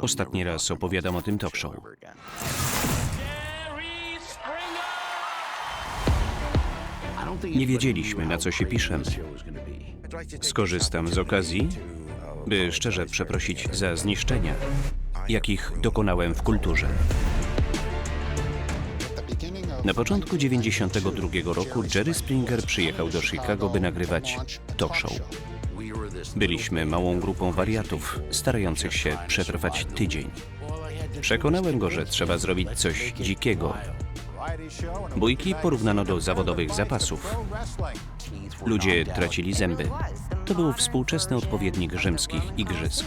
Ostatni raz opowiadam o tym talk show. Nie wiedzieliśmy, na co się piszemy. Skorzystam z okazji, by szczerze przeprosić za zniszczenia, jakich dokonałem w kulturze. Na początku 92 roku Jerry Springer przyjechał do Chicago, by nagrywać talk show. Byliśmy małą grupą wariatów, starających się przetrwać tydzień. Przekonałem go, że trzeba zrobić coś dzikiego. Bójki porównano do zawodowych zapasów. Ludzie tracili zęby. To był współczesny odpowiednik rzymskich igrzysk.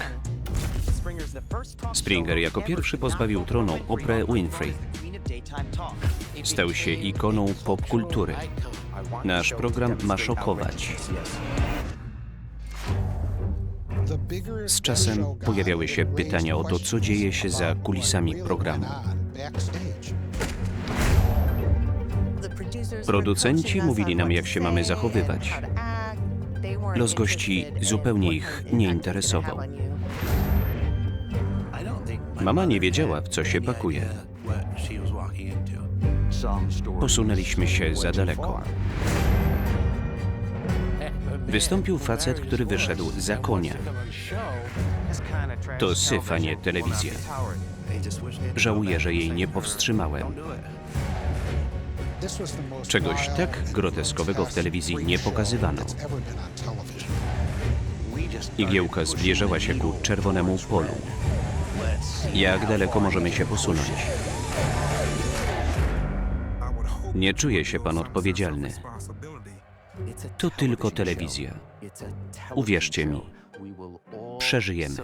Springer jako pierwszy pozbawił tronu Oprah Winfrey. Stał się ikoną popkultury. Nasz program ma szokować. Z czasem pojawiały się pytania o to, co dzieje się za kulisami programu. Producenci mówili nam, jak się mamy zachowywać. Los gości zupełnie ich nie interesował. Mama nie wiedziała, w co się pakuje. Posunęliśmy się za daleko. Wystąpił facet, który wyszedł za konia. To syf, a nie telewizja. Żałuję, że jej nie powstrzymałem. Czegoś tak groteskowego w telewizji nie pokazywano. Igiełka zbliżała się ku czerwonemu polu. Jak daleko możemy się posunąć? Nie czuje się pan odpowiedzialny. To tylko telewizja. Uwierzcie mi, przeżyjemy.